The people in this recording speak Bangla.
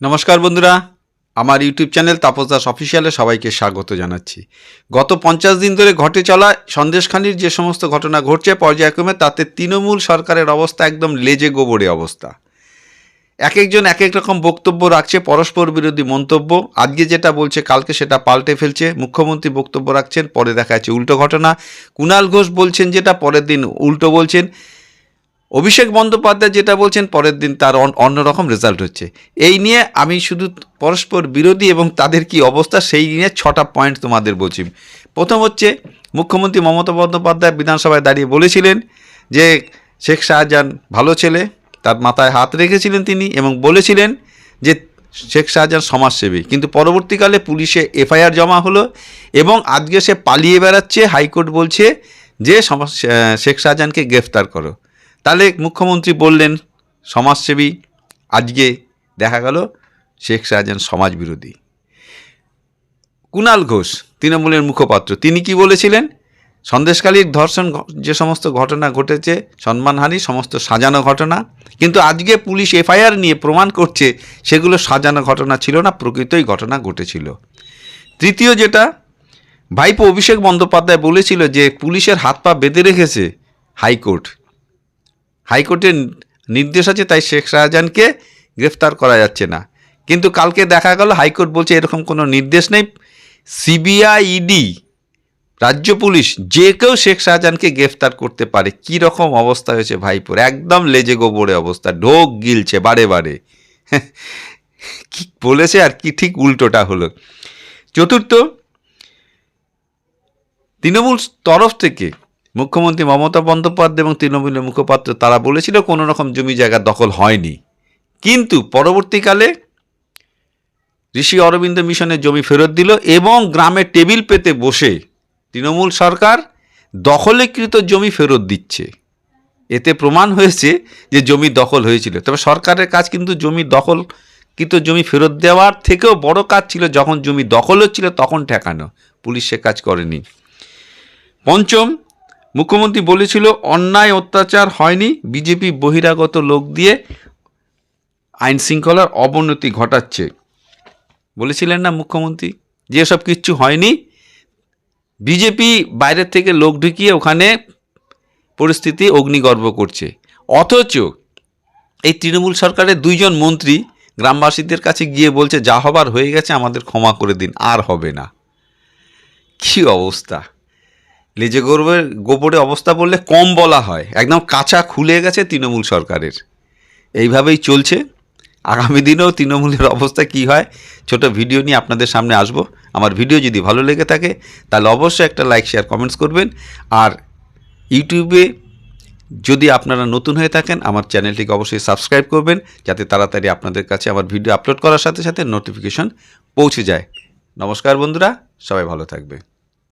নমস্কার বন্ধুরা, আমার ইউটিউব চ্যানেল তাপস দাস অফিসিয়ালে সবাইকে স্বাগত জানাচ্ছি। গত পঞ্চাশ দিন ধরে ঘটে চলা সন্দেশখানির যে সমস্ত ঘটনা ঘটছে পর্যায়ক্রমে, তাতে তৃণমূল সরকারের অবস্থা একদম লেজে গোবরে অবস্থা। এক একজন এক এক রকম বক্তব্য রাখছে, পরস্পর বিরোধী মন্তব্য। আজকে যেটা বলছে, কালকে সেটা পাল্টে ফেলছে। মুখ্যমন্ত্রী বক্তব্য রাখছেন, পরে দেখা যাচ্ছে উল্টো ঘটনা। কুণাল ঘোষ বলছেন যেটা, পরের দিন উল্টো বলছেন। অভিষেক বন্দ্যোপাধ্যায় যেটা বলছেন, পরের দিন তার অন্যরকম রেজাল্ট হচ্ছে। এই নিয়ে আমি শুধু পরস্পর বিরোধী এবং তাদের কি অবস্থা, সেই নিয়ে ছটা পয়েন্ট তোমাদের বলছি। প্রথম হচ্ছে, মুখ্যমন্ত্রী মমতা বন্দ্যোপাধ্যায় বিধানসভায় দাঁড়িয়ে বলেছিলেন যে, শেখ শাহজাহান ভালো ছেলে, তার মাথায় হাত রেখেছিলেন তিনি এবং বলেছিলেন যে, শেখ শাহজাহান সমাজসেবী। কিন্তু পরবর্তীকালে পুলিশে এফআইআর জমা হলো এবং আজকে সে পালিয়ে বেড়াচ্ছে, হাইকোর্ট বলছে যে শেখ শাহজাহানকে গ্রেফতার করো। তাহলে মুখ্যমন্ত্রী বললেন, সমাজসেবী, আজকে দেখা গেল শেখ শাহজাহান সমাজ বিরোধী কুণাল ঘোষ, তৃণমূলের মুখপাত্র, তিনি কি বলেছিলেন? সন্দেশকালীর ধর্ষণ যে সমস্ত ঘটনা ঘটেছে, সম্মানহানি, সমস্ত সাজানো ঘটনা, কিন্তু আজকে পুলিশ এফআইআর নিয়ে প্রমাণ করছে সেগুলো সাজানো ঘটনা ছিল না, প্রকৃতই ঘটনা ঘটেছিল। তৃতীয় যেটা, ভাইপো অভিষেক বন্দ্যোপাধ্যায় বলেছিল যে পুলিশের হাত পা বেঁধে রেখেছে হাইকোর্ট। হাইকোর্টের নির্দেশ আছে, তাই শেখ শাহজাহানকে গ্রেফতার করা যাচ্ছে না। কিন্তু কালকে দেখা গেল, হাইকোর্ট বলছে এরকম কোনো নির্দেশ নেই। সিবিআই ইডি, রাজ্য পুলিশ, যে কেউ শেখ শাহজাহানকে গ্রেফতার করতে পারে। কি রকম অবস্থা হয়েছে ভাইপুর? একদম লেজে গোবরে অবস্থা, ঢোক গিলছে বারে বারে। কি বলেছে আর কি ঠিক উল্টোটা হলো। চতুর্থ, তৃণমূল তরফ থেকে মুখ্যমন্ত্রী মমতা বন্দ্যোপাধ্যায় এবং তৃণমূলের মুখপাত্র, তারা বলেছিল কোনো রকম জমি জায়গা দখল হয়নি। কিন্তু পরবর্তীকালে ঋষি অরবিন্দ মিশনের জমি ফেরত দিল এবং গ্রামে টেবিল পেতে বসে তৃণমূল সরকার দখলীকৃত জমি ফেরত দিচ্ছে। এতে প্রমাণ হয়েছে যে জমি দখল হয়েছিল। তবে সরকারের কাজ কিন্তু জমি দখল দখলকৃত জমি ফেরত দেওয়ার থেকেও বড় কাজ ছিল, যখন জমি দখল হচ্ছিল তখন ঠেকানো। পুলিশ সে কাজ করেনি। পঞ্চম মুখ্যমন্ত্রী বলেছিল, অন্যায় অত্যাচার হয়নি, বিজেপি বহিরাগত লোক দিয়ে আইন শৃঙ্খলার অবনতি ঘটাচ্ছে। বলেছিলেন না মুখ্যমন্ত্রী? যে সব কিচ্ছু হয়নি, বিজেপি বাইরের থেকে লোক ঢুকিয়ে ওখানে পরিস্থিতি অগ্নিগর্ভ করছে। অথচ এই তৃণমূল সরকারের দুইজন মন্ত্রী গ্রামবাসীদের কাছে গিয়ে বলছে, যা হবার হয়ে গেছে, আমাদের ক্ষমা করে দিন, আর হবে না। কী অবস্থা? লেজে গোবরের গোবরে অবস্থা বললে কম বলা হয়। একদম কাঁচা খুলে গেছে তৃণমূল সরকারের। এইভাবেই চলছে। আগামী দিনেও তৃণমূলের অবস্থা কি হয়, ছোট ভিডিও নিয়ে আপনাদের সামনে আসব। আমার ভিডিও যদি ভালো লেগে থাকে, তাহলে অবশ্যই একটা লাইক, শেয়ার, কমেন্টস করবেন। আর ইউটিউবে যদি আপনারা নতুন হয়ে থাকেন, আমার চ্যানেলটিকে অবশ্যই সাবস্ক্রাইব করবেন, যাতে তাড়াতাড়ি আপনাদের কাছে আমার ভিডিও আপলোড করার সাথে সাথে নোটিফিকেশন পৌঁছে যায়। নমস্কার বন্ধুরা, সবাই ভালো থাকবে।